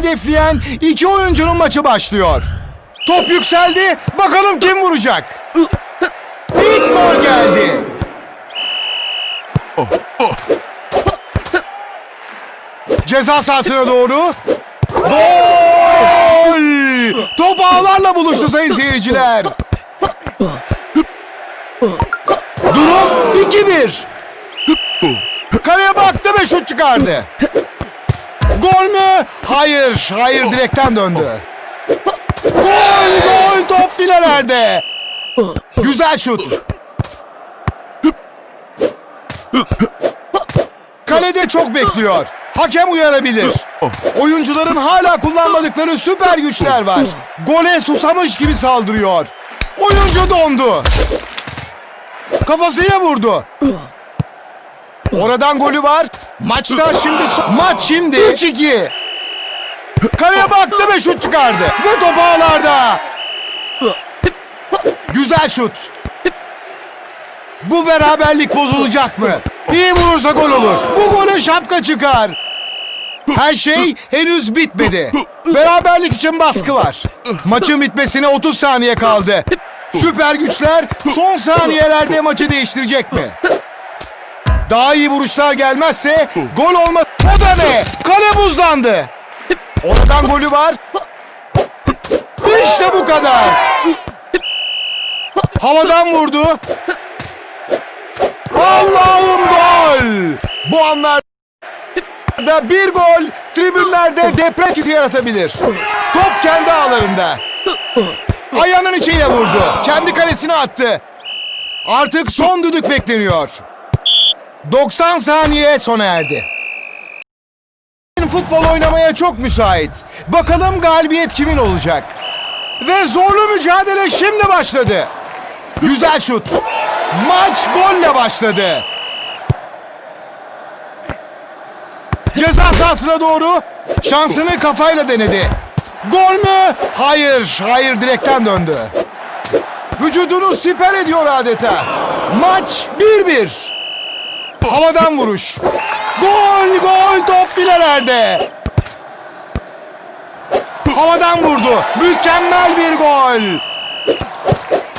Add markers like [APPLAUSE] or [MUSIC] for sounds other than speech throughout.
hedefleyen iki oyuncunun maçı başlıyor. Top yükseldi. Bakalım kim vuracak? İlk gol geldi. Ceza sahasına doğru. Gol! Top ağlarla buluştu sayın seyirciler. Durum 2-1. Kaleye baktı ve şut çıkardı. Gol mü? Hayır, hayır direkten döndü. Gol, gol top filelerde. Güzel şut. Kalede çok bekliyor. Hakem uyarabilir. Oyuncuların hala kullanmadıkları süper güçler var. Gole susamış gibi saldırıyor. Oyuncu dondu. Kafasıyla vurdu. Oradan golü var. Maçta şimdi maç şimdi 3-2. Kaleye baktı ve şut çıkardı. Ve top ağlarda. Güzel şut. Bu beraberlik bozulacak mı? İyi vurursa gol olur. Bu gole şapka çıkar. Her şey henüz bitmedi. Beraberlik için baskı var. Maçın bitmesine 30 saniye kaldı. Süper güçler son saniyelerde maçı değiştirecek mi? Daha iyi vuruşlar gelmezse gol olmaz. O da ne? Kale buzlandı. Oradan golü var. İşte bu kadar. Havadan vurdu. Allah'ım gol. Bu anlarda bir gol tribünlerde deprem yaratabilir. Top kendi ağlarında. Ayağının içiyle vurdu. Kendi kalesine attı. Artık son düdük bekleniyor. 90 saniye sona erdi. Futbol oynamaya çok müsait. Bakalım galibiyet kimin olacak? Ve zorlu mücadele şimdi başladı. Güzel şut. Maç golle başladı. Ceza sahasına doğru şansını kafayla denedi. Gol mü? Hayır, hayır direkten döndü. Vücudunu siper ediyor adeta. Maç 1-1. Havadan vuruş. Gol, gol top filelerde. Havadan vurdu. Mükemmel bir gol.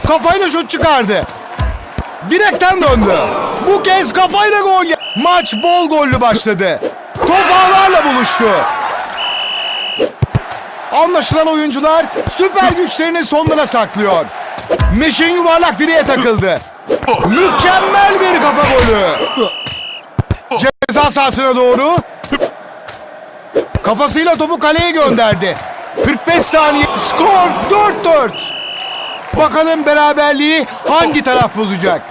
Kafayla şut çıkardı. Direkten döndü. Bu kez kafayla gol. Maç bol gollü başladı. Top ağlarla buluştu. Anlaşılan oyuncular süper güçlerini sonlara saklıyor. Meşin yuvarlak direğe takıldı. Mükemmel bir kafa golü. Ceza sahasına doğru. Kafasıyla topu kaleye gönderdi. 45 saniye skor 4-4. Bakalım beraberliği hangi taraf bozacak?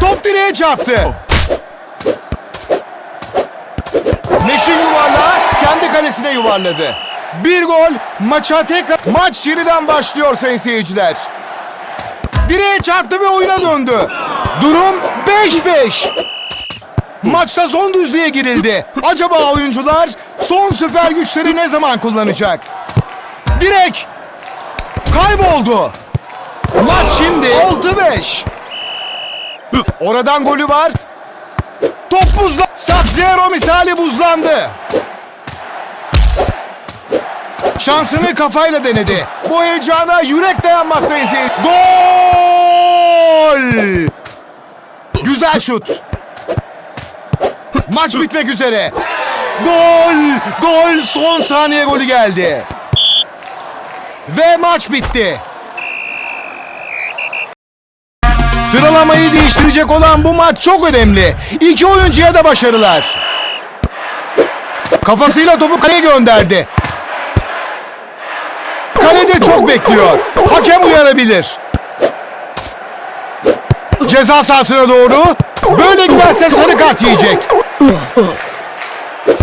Top direğe çarptı. Meşin yuvarlağı kendi kalesine yuvarladı. Bir gol maça tekrar maç yeniden başlıyor sayın seyirciler. Direğe çarptı ve oyuna döndü. Durum 5-5. Maçta son düzlüğe girildi. Acaba oyuncular son süper güçleri ne zaman kullanacak? Direk kayboldu. Maç şimdi 6-5. Oradan golü var. Top buzla. Sub-Zero misali buzlandı. Şansını kafayla denedi. Bu heyecana yürek dayanmaz sayın. Gol! Güzel şut. Maç bitmek üzere. Gol! Gol! Son saniye golü geldi. Ve maç bitti. Sıralamayı değiştirecek olan bu maç çok önemli. İki oyuncuya da başarılar. Kafasıyla topu kaleye gönderdi. Kalede çok bekliyor. Hakem uyarabilir. Ceza sahasına doğru. Böyle giderse sarı kart yiyecek.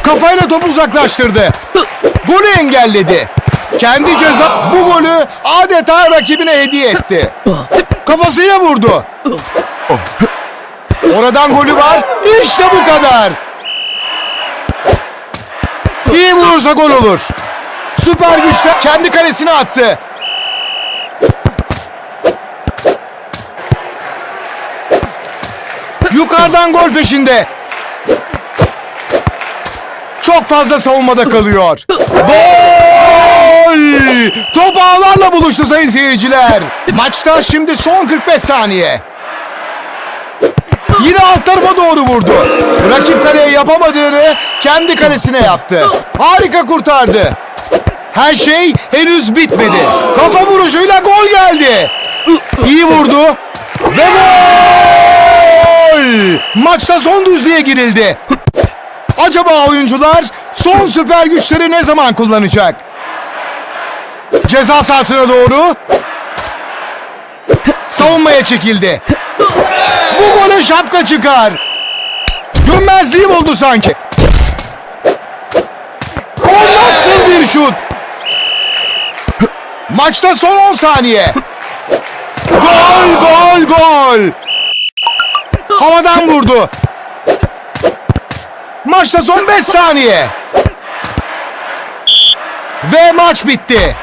Kafayla topu uzaklaştırdı. Golü engelledi. Kendi ceza bu golü adeta rakibine hediye etti. Kafasıyla vurdu. Oradan golü var. İşte bu kadar. İyi vurursa gol olur. Süper güçle kendi kalesine attı. Yukarıdan gol peşinde. Çok fazla savunmada kalıyor. Gol! Top ağlarla buluştu sayın seyirciler. Maçta şimdi son 45 saniye. Yine alt tarafa doğru vurdu. Rakip kaleye yapamadığını kendi kalesine yaptı. Harika kurtardı. Her şey henüz bitmedi. Kafa vuruşuyla gol geldi. İyi vurdu. Ve gol! Maçta son düzlüğe girildi. Acaba oyuncular son süper güçleri ne zaman kullanacak? Ceza sahasına doğru. Savunmaya çekildi. Bu gole şapka çıkar. Görmezliği buldu sanki. O nasıl bir şut? Maçta son 10 saniye. Gol, gol, gol. Havadan [LAUGHS] vurdu. Maçta son 5 saniye. Ve maç bitti.